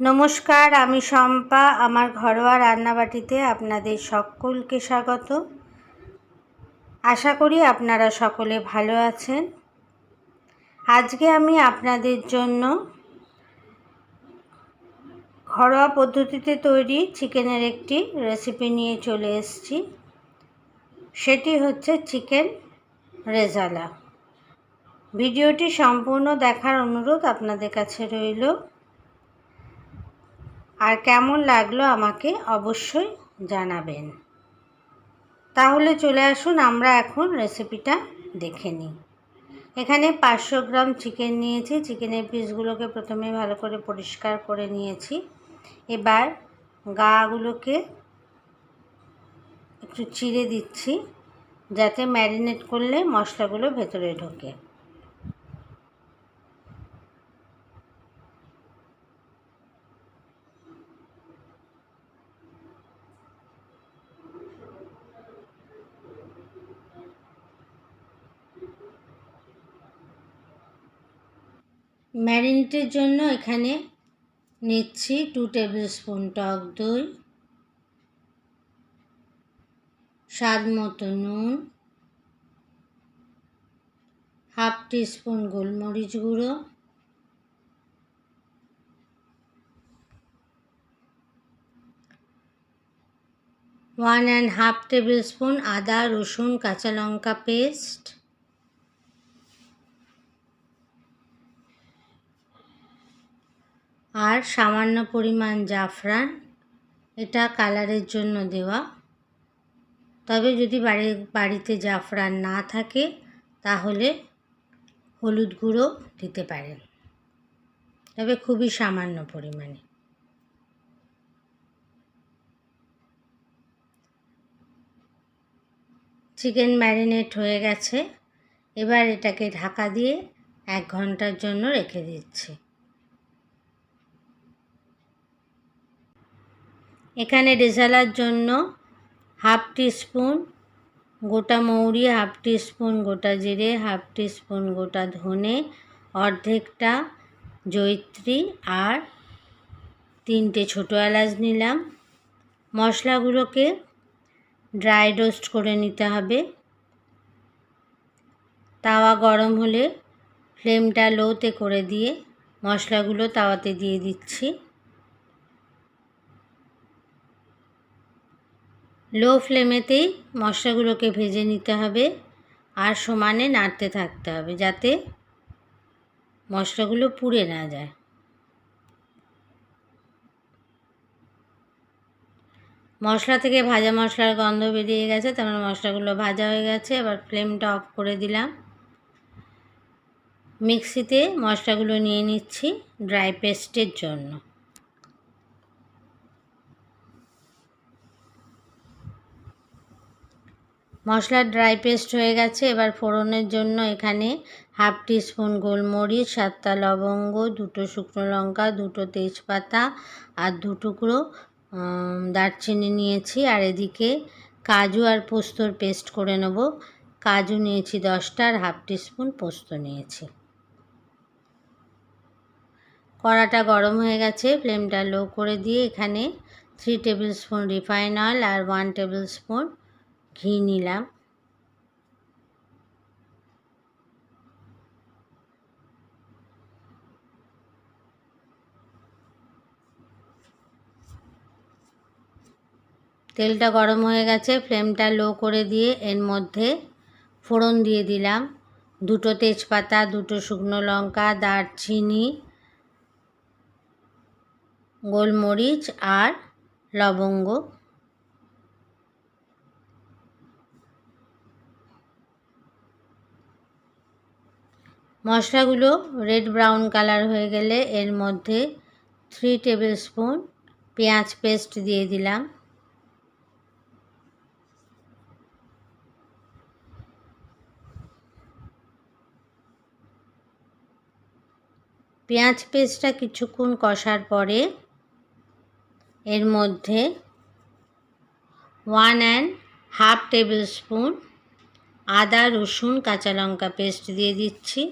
নমস্কার, আমি শম্পা। আমার ঘরোয়া রান্নাবাটিতে আপনাদের সকলকে স্বাগত। আশা করি আপনারা সকলে ভালো আছেন। আজকে আমি আপনাদের জন্য ঘরোয়া পদ্ধতিতে তৈরি চিকেনের একটি রেসিপি নিয়ে চলে এসেছি। সেটি হচ্ছে চিকেন রেজালা। ভিডিওটি সম্পূর্ণ দেখার অনুরোধ আপনাদের কাছে রইল। আর কেমন লাগল আমাকে অবশ্যই জানাবেন। তাহলে চলে আসুন, আমরা এখন রেসিপিটা দেখে নিই। এখানে পাঁচশো গ্রাম চিকেন নিয়েছি। চিকেনের পিসগুলোকে প্রথমে ভালো করে পরিষ্কার করে নিয়েছি। এবার গাগুলোকে একটু চিড়ে দিচ্ছি, যাতে ম্যারিনেট করলে মশলাগুলো ভেতরে ঢোকে। ম্যারিনেটের জন্য এখানে নিচ্ছি টু টেবিল স্পুন টক দই, স্বাদ মতো নুন হাফ টিস্পুন গোলমরিচ গুঁড়ো one and half tablespoon আদা, রসুন, কাঁচা লঙ্কা পেস্ট আর সামান্য পরিমাণ জাফরান, এটা কালারের জন্য দেওয়া। তবে যদি বাড়ি, বাড়িতে জাফরান না থাকে, তাহলে হলুদ গুঁড়ো দিতে পারেন। তবে খুবই সামান্য পরিমাণে। চিকেন ম্যারিনেট হয়ে গেছে। এবার এটাকে ঢাকা দিয়ে এক ঘণ্টার জন্য রেখে দিচ্ছি। এখানে রেজালার জন্য হাফ টিস্পুন গোটা মৌরি, হাফ টিস্পুন গোটা জিরে, হাফ টিস্পুন গোটা ধনে, অর্ধেকটা জৈত্রী আর তিনটে ছোটো এলাচ নিলাম। মশলাগুলোকে ড্রাই রোস্ট করে নিতে হবে। তাওয়া গরম হলে ফ্লেমটা লোতে করে দিয়ে মশলাগুলো তাওয়াতে দিয়ে দিচ্ছি। লো ফ্লেমেতেই মশলাগুলোকে ভেজে নিতে হবে আর সমানে নাড়তে থাকতে হবে যাতে মশলাগুলো পুড়ে না যায়। মশলা থেকে ভাজা মশলার গন্ধ বেরিয়ে গেছে তারপর মশলাগুলো ভাজা হয়ে গেছে, এবার ফ্লেমটা অফ করে দিলাম। মিক্সিতে মশলাগুলো নিয়ে নিচ্ছি ড্রাই পেস্টের জন্য। মশলার ড্রাই পেস্ট হয়ে গেছে। এবার ফোড়নের জন্য এখানে হাফ টিস্পুন গোলমরিচ, সাতটা লবঙ্গ, দুটো শুকনো লঙ্কা, দুটো তেজপাতা আর টুকরো দারচিনি নিয়েছি। আর এদিকে কাজু আর পোস্তর পেস্ট করে নেব। কাজু নিয়েছি দশটা আর হাফ টিস্পুন পোস্ত নিয়েছি। কড়াটা গরম হয়ে গেছে। ফ্লেমটা লো করে দিয়ে এখানে three tablespoon refine oil আর ওয়ান টেবিল স্পুন ঘি নিলাম। তেলটা গরম হয়ে গেছে, ফ্লেমটা লো করে দিয়ে এর মধ্যে ফোড়ন দিয়ে দিলাম। দুটো তেজপাতা, দুটো শুকনো লঙ্কা, দারচিনি, গোলমরিচ আর লবঙ্গ। মশলাগুলো রেড ব্রাউন কালার হয়ে গেলে এর মধ্যে থ্রি টেবিল স্পুন পেঁয়াজ পেস্ট দিয়ে দিলাম। পেঁয়াজ পেস্টটা কিছুক্ষণ কষার পরে এর মধ্যে one and half tablespoon আদা, রসুন, কাঁচা লঙ্কা পেস্ট দিয়ে দিচ্ছি।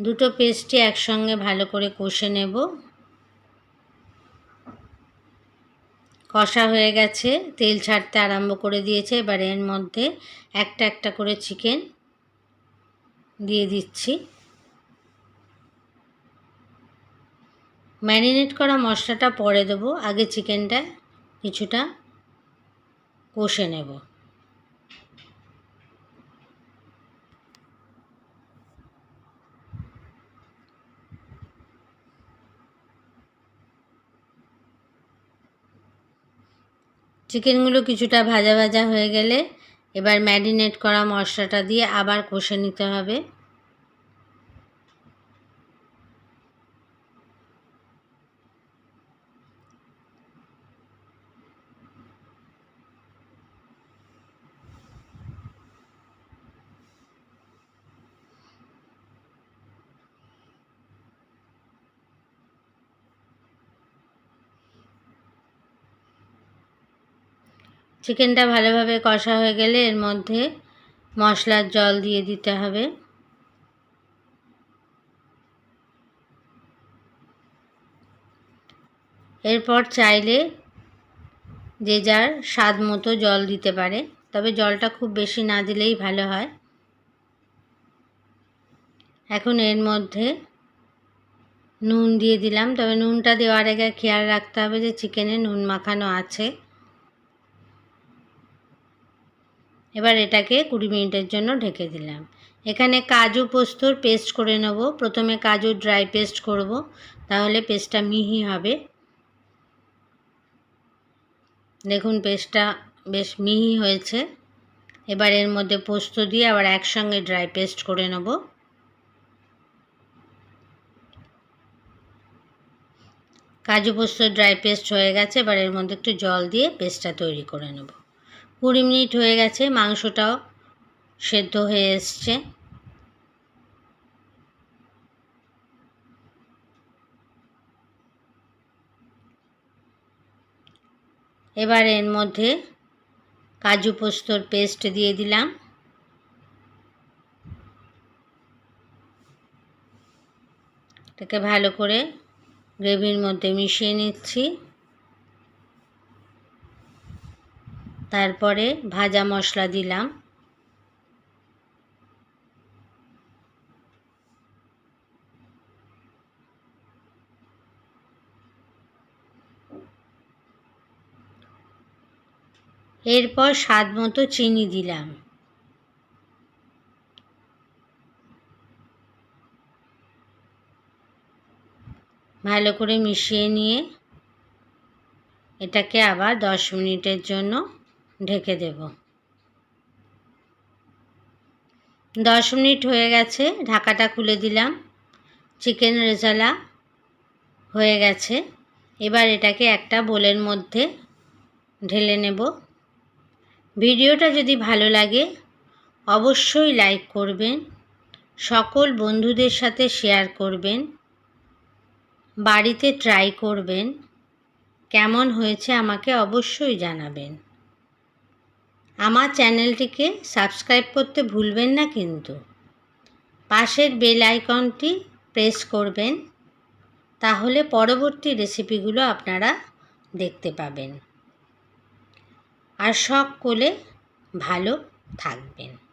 দুটো পেস্টই একসঙ্গে ভালো করে কষে নেব। কষা হয়ে গেছে, তেল ছাড়তে আরম্ভ করে দিয়েছে। এবার এর মধ্যে একটা একটা করে চিকেন দিয়ে দিচ্ছি। ম্যারিনেট করা মশলাটা পরে দেবো, আগে চিকেনটা কিছুটা কষে নেব। চিকেনগুলো কিছুটা ভাজা ভাজা হয়ে গেলে এবার ম্যারিনেট করা মশলাটা দিয়ে আবার কষে নিতে হবে। চিকেনটা ভালোভাবে কষা হয়ে গেলে এর মধ্যে মশলার জল দিয়ে দিতে হবে। এরপর চাইলে যে যার স্বাদ মতো জল দিতে পারে, তবে জলটা খুব বেশি না দিলেই ভালো হয়। এখন এর মধ্যে নুন দিয়ে দিলাম, তবে নুনটা দেওয়ার আগে খেয়াল রাখতে হবে যে চিকেনে নুন মাখানো আছে। এবার এটাকে কুড়ি মিনিটের জন্য ঢেকে দিলাম। এখানে কাজু পোস্তর পেস্ট করে নেব। প্রথমে কাজু ড্রাই পেস্ট করব, তাহলে পেস্টটা মিহি হবে। দেখুন, পেস্টটা বেশ মিহি হয়েছে। এবার এর মধ্যে পোস্ত দিয়ে আবার একসঙ্গে ড্রাই পেস্ট করে নেব। কাজু পোস্ত ড্রাই পেস্ট হয়ে গেছে, এবার এর মধ্যে একটু জল দিয়ে পেস্টটা তৈরি করে নেব। কুড়ি মিনিট হয়ে গেছে, মাংসটাও সেদ্ধ হয়ে এসছে। এবার এর মধ্যে কাজু পোস্তর পেস্ট দিয়ে দিলাম। এটাকে ভালো করে গ্রেভির মধ্যে মিশিয়ে নিচ্ছি। তারপরে ভাজা মশলা দিলাম। এরপর স্বাদ মতো চিনি দিলাম। ভালো করে মিশিয়ে নিয়ে এটাকে আবার দশ মিনিটের জন্য ঢেকে দেব। দশ মিনিট হয়ে গেছে, ঢাকাটা খুলে দিলাম। চিকেন রেজালা হয়ে গেছে। এবার এটাকে একটা বোলের মধ্যে ঢেলে নেব। ভিডিওটা যদি ভালো লাগে, অবশ্যই লাইক করবেন, সকল বন্ধুদের সাথে শেয়ার করবেন, বাড়িতে ট্রাই করবেন। কেমন হয়েছে আমাকে অবশ্যই জানাবেন। আমার চ্যানেলটিকে সাবস্ক্রাইব করতে ভুলবেন না কিন্তু। পাশের বেল আইকনটি প্রেস করবেন, তাহলে পরবর্তী রেসিপিগুলো আপনারা দেখতে পাবেন। আর সকলে ভালো থাকবেন।